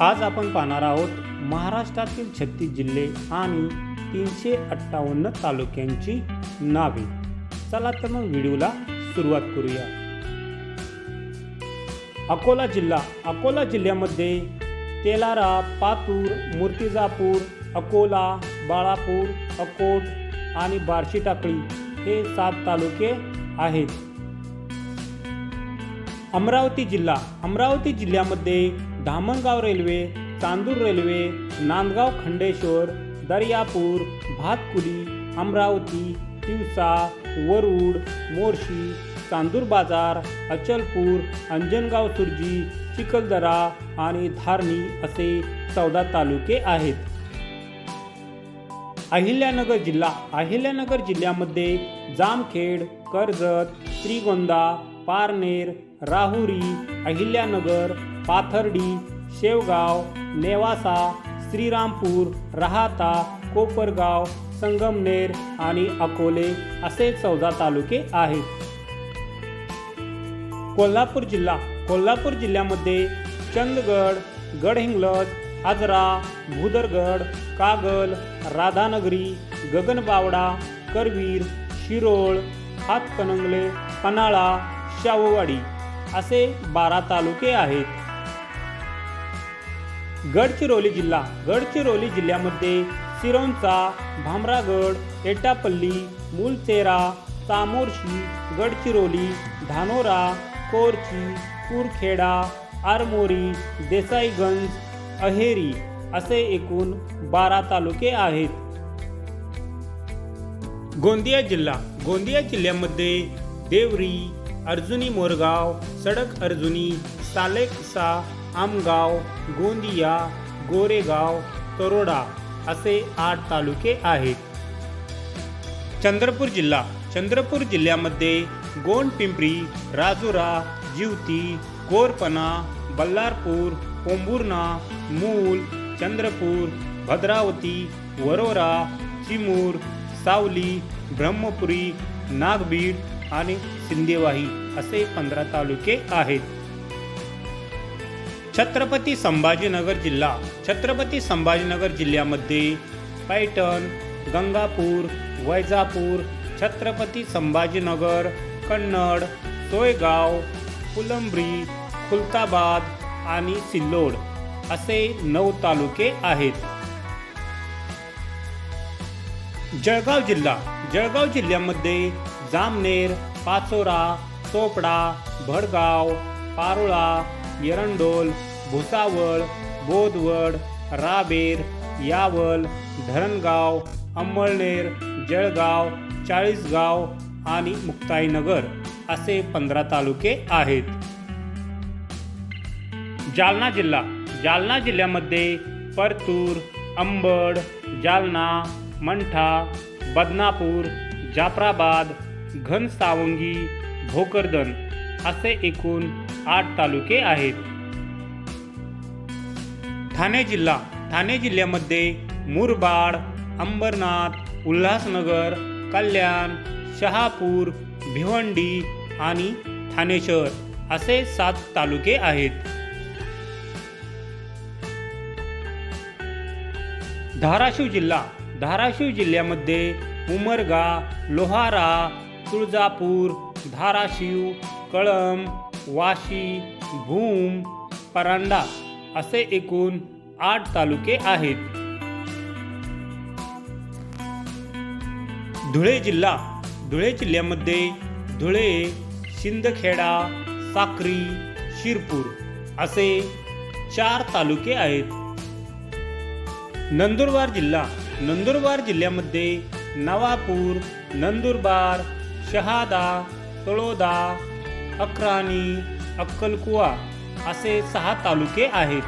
आज आपण पाहणार आहोत महाराष्ट्रातील छत्तीस जिल्हे आणि तीनशे अठ्ठावन्न तालुक्यांची नावे. चला तर मग व्हिडिओला सुरुवात करूया. अकोला जिल्हा. अकोला जिल्ह्यामध्ये तेलारा पातूर मूर्तिजापूर अकोला बाळापूर अकोट आणि बार्शी टाकळी हे सात तालुके आहेत. अमरावती जिल्हा. अमरावती जिल्ह्यामध्ये धामणगाव रेल्वे चांदूर रेल्वे नांदगाव खंडेश्वर दर्यापूर भातकुली अमरावती तिवसा वरुड मोर्शी चांदूर बाजार अचलपूर अंजनगाव सुरजी चिखलदरा आणि धारणी असे चौदा तालुके आहेत. अहिल्यानगर जिल्हा अहिल्यानगर जिल्ह्यामध्ये जामखेड कर्जत श्रीगोंदा पारनेर राहुरी अहिल्यानगर पाथर्डी शेवगाव नेवासा श्रीरामपूर राहाता कोपरगाव संगमनेर आणि अकोले असे चौदा तालुके आहेत. कोल्हापूर जिल्हा. कोल्हापूर जिल्ह्यामध्ये चंदगड गडहिंग्लज आजरा भुदरगड कागल राधानगरी गगनबावडा करवीर शिरोळ हातकणंगले पन्हाळा शाहूवाडी असे बारा तालुके आहेत. गडचिरोली जिल्हा. गडचिरोली जिल्ह्यामध्ये सिरोंचा भामरागड एटापल्ली मुलचेरा चामोर्शी गडचिरोली धानोरा कोरची कुरखेडा आरमोरी देसाईगंज अहेरी असे एकूण बारा तालुके आहेत. गोंदिया जिल्हा. गोंदिया जिल्ह्यामध्ये देवरी अर्जुनी मोरगाव सडक अर्जुनी सालेकसा आमगाव गोंदिया गोरेगाव तरोडा असे आठ तालुके आहेत. चंद्रपूर जिल्हा. चंद्रपूर जिल्ह्यामध्ये गोंडपिंपरी राजुरा जिवती कोरपणा बल्लारपूर पोंभुर्णा मूल चंद्रपूर भद्रावती वरोरा चिमूर सावली ब्रह्मपुरी नागबीड आणि सिंदेवाही असे पंधरा तालुके आहेत. छत्रपती संभाजीनगर जिल्हा. छत्रपती संभाजीनगर जिल्ह्यामध्ये पैठण गंगापूर वैजापूर छत्रपती संभाजीनगर कन्नड सोयगाव फुलंब्री खुलताबाद आणि सिल्लोड असे नऊ तालुके आहेत. जळगाव जिल्हा. जळगाव जिल्ह्यामध्ये जामनेर पाचोरा चोपडा भडगाव पारोळा एरंडोल भुसावळ बोधवड राबेर यावल धरणगाव अंमळनेर जळगाव चाळीसगाव आणि मुक्ताईनगर असे पंधरा तालुके आहेत. जालना जिल्हा. जालना जिल्ह्यामध्ये परतूर अंबड जालना मंठा बदनापूर जाफराबाद घनसावंगी भोकरदन असे एकूण आठ तालुके आहेत. ठाणे जिल्हा ठाणे जिल्ह्यामध्ये मुरबाड अंबरनाथ उल्हासनगर कल्याण शहापूर भिवंडी आणि ठाणे शहर असे सात तालुके आहेत. धाराशिव जिल्हा धाराशिव जिल्ह्यामध्ये उमरगा लोहारा तुळजापूर धाराशिव कळंब वाशी भूम परांडा असे एकूण आठ तालुके आहेत. धुळे जिल्हा धुळे जिल्ह्यामध्ये धुळे शिंदखेडा साक्री शिरपूर असे चार तालुके आहेत. नंदुरबार जिल्हा नंदुरबार जिल्ह्यामध्ये नवापूर नंदुरबार शहादा तळोदा अक्राणी अक्कलकुवा असे सहा तालुके आहेत.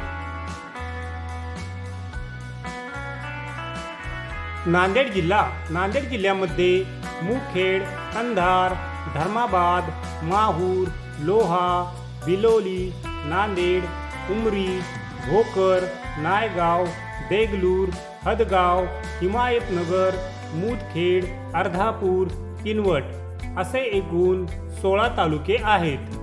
नांदेड जिल्हा नांदेड जिल्ह्यामध्ये मुखेड कंधार धर्माबाद माहूर लोहा बिलोली नांदेड उमरी भोकर नायगाव देगलूर हदगाव हिमायतनगर मुदखेड अर्धापूर किनवट असे एकूण सोळा तालुके आहेत.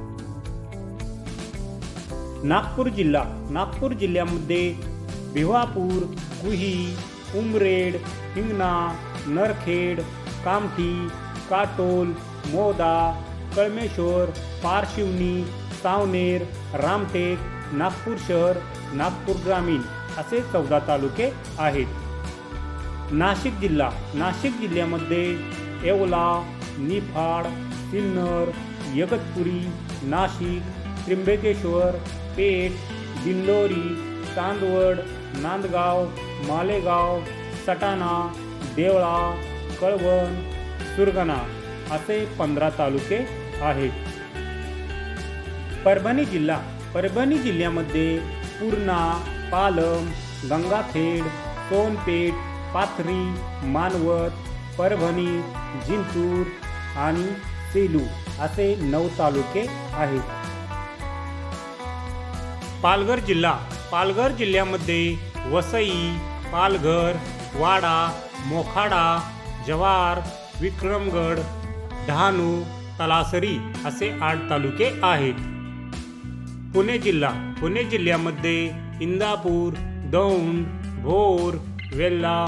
नागपूर जिल्हा नागपूर जिल्ह्यामध्ये भिवापूर कुही उमरेड हिंगणा नरखेड कामठी काटोल मोदा कळमेश्वर पारशिवनी सावनेर रामटेक नागपूर शहर नागपूर ग्रामीण असे चौदा तालुके आहेत. नाशिक जिल्हा नाशिक जिल्ह्यामध्ये येवला निफाड सिन्नर यगतपुरी नाशिक त्र्यंबकेश्वर पेठ दिंडोरी चांदवड नांदगाव मालेगाव सटाणा देवळा कळवण सुरगणा असे पंधरा तालुके आहेत. परभणी जिल्हा परभणी जिल्ह्यामध्ये पूर्णा पालम गंगाखेड सोनपेठ पाथरी मानवत परभणी जिंतूर आणि सेलू असे नऊ तालुके आहेत. पालघर जिल्हा. पालघर जिल्ह्यामध्ये वसई पालघर वाडा मोखाडा जवार विक्रमगड डहाणू तलासरी असे आठ तालुके आहेत. पुणे जिल्हा. पुणे जिल्ह्यामध्ये इंदापूर दौंड भोर वेल्ला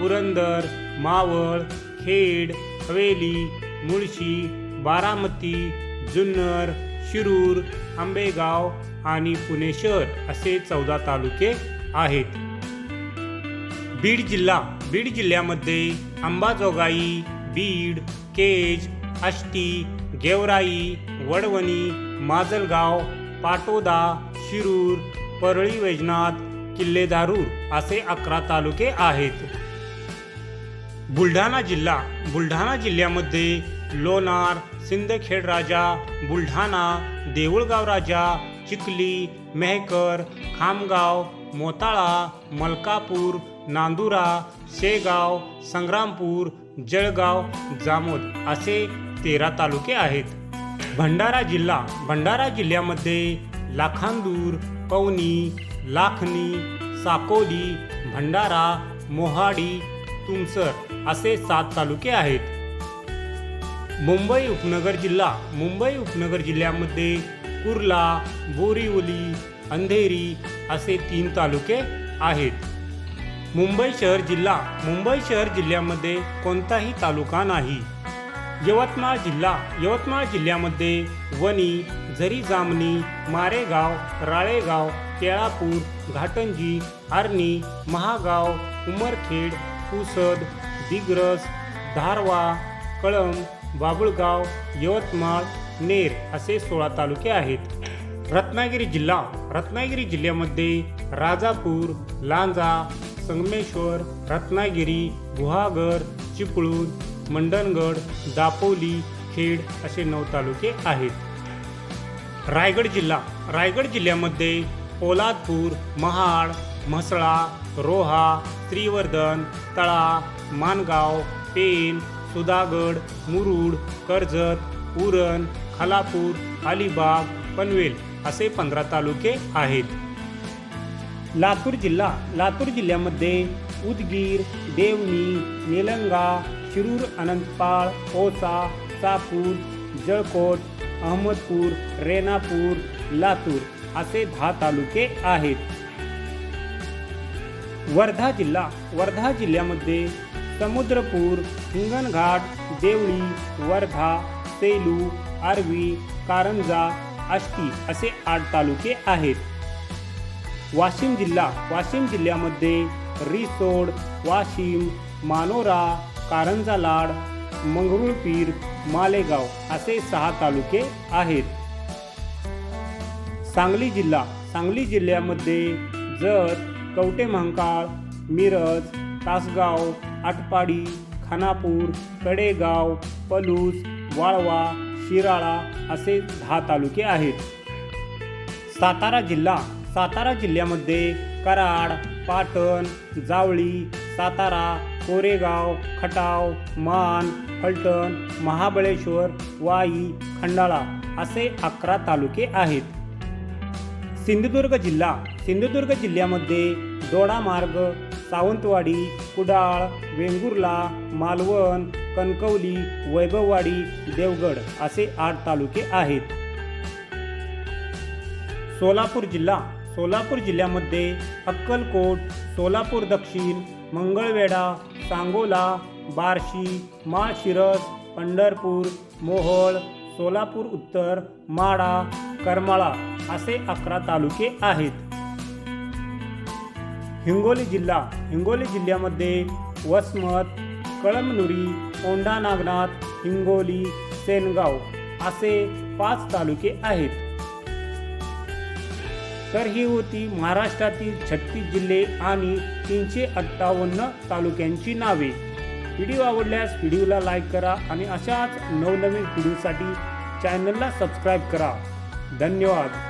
पुरंदर मावळ खेड हवेली मुळशी बारामती जुन्नर शिरूर आंबेगाव आणि पुणे शहर असे चौदा तालुके आहेत. बीड जिल्हा बीड जिल्ह्यामध्ये अंबाजोगाई बीड केज आष्टी गेवराई वडवणी माजलगाव पाटोदा शिरूर परळी वैजनाथ किल्लेदारूर असे अकरा तालुके आहेत. बुलढाणा जिल्हा बुलढाणा जिल्ह्यामध्ये लोणार सिंदखेड राजा बुलढाणा देऊळगाव राजा चिखली मेहकर खामगाव मोताळा मलकापूर नांदुरा शेगाव संग्रामपूर जळगाव जामोद असे तेरा तालुके आहेत. भंडारा जिल्हा भंडारा जिल्ह्यामध्ये लाखांदूर पवनी लाखनी साकोली भंडारा मोहाडी तुमसर असे सात तालुके आहेत. मुंबई उपनगर जिल्हा. मुंबई उपनगर जिल्ह्यामध्ये कुर्ला बोरिवली अंधेरी असे तीन तालुके आहेत. मुंबई शहर जिल्हा. मुंबई शहर जिल्ह्यामध्ये कोणताही तालुका नाही. यवतमाळ जिल्हा. यवतमाळ जिल्ह्यामध्ये वणी झरी जामणी मारेगाव राळेगाव केळापूर घाटंजी आर्णी महागाव उमरखेड पुसद दिग्रस धारवा कळंब बाबुळगाव यवतमाळ नेर असे सोळा तालुके आहेत. रत्नागिरी जिल्हा रत्नागिरी जिल्ह्यामध्ये राजापूर लांजा संगमेश्वर रत्नागिरी गुहागर चिपळूण मंडणगड दापोली खेड असे नऊ तालुके आहेत. रायगड जिल्हा रायगड जिल्ह्यामध्ये पोलादपूर महाड म्हसळा रोहा त्रिवर्धन तळा मानगाव पेन सुधागड मुरुड कर्जत उरण खालापूर अलिबाग पनवेल असे पंधरा तालुके आहेत. लातूर जिल्हा लातूर जिल्ह्यामध्ये उदगीर देवणी निलंगा शिरूर अनंतपाळ ओसा चापूर जळकोट अहमदपूर रेणापूर लातूर असे दहा तालुके आहेत. वर्धा जिल्हा वर्धा जिल्ह्यामध्ये समुद्रपूर हिंगणघाट देवळी वर्धा सेलू आरवी कारंजा आष्टी असे आठ तालुके आहेत. वाशिम जिल्हा वाशिम जिल्ह्यामध्ये रिसोड वाशिम मानोरा कारंजा लाड मंगरुळपीर मालेगाव असे सहा तालुके आहेत. सांगली जिल्हा सांगली जिल्ह्यामध्ये जत कवटेमहांकाळ मिरज तासगाव आटपाडी खानापूर कडेगाव पलूस वाळवा शिराळा असे दहा तालुके आहेत. सातारा जिल्हा सातारा जिल्ह्यामध्ये कराड पाटण जावळी सातारा कोरेगाव खटाव मान फलटण महाबळेश्वर वाई खंडाळा असे अकरा तालुके आहेत. सिंधुदुर्ग जिल्हा सिंधुदुर्ग जिल्ह्यामध्ये दोडामार्ग सावंतवाडी कुडाळ वेंगुर्ला मालवण कणकवली वैभववाडी देवगड असे आठ तालुके आहेत. सोलापूर जिल्हा. सोलापूर जिल्ह्यामध्ये अक्कलकोट सोलापूर दक्षिण मंगळवेढा सांगोला बार्शी माळशिरस पंढरपूर मोहोळ सोलापूर उत्तर माडा करमाळा असे अकरा तालुके आहेत. हिंगोली जिल्हा हिंगोली जिल्ह्यामध्ये वसमत कळमनुरी औंढा नागनाथ हिंगोली सेनगाव असे पाच तालुके आहेत. तर ही होती महाराष्ट्रातील छत्तीस जिल्हे आणि तीनशे अठ्ठावन्न तालुक्यांची नावे. व्हिडिओ आवडल्यास व्हिडिओला लाईक करा आणि अशाच नवनवीन व्हिडिओसाठी चॅनलला सबस्क्राईब करा. धन्यवाद.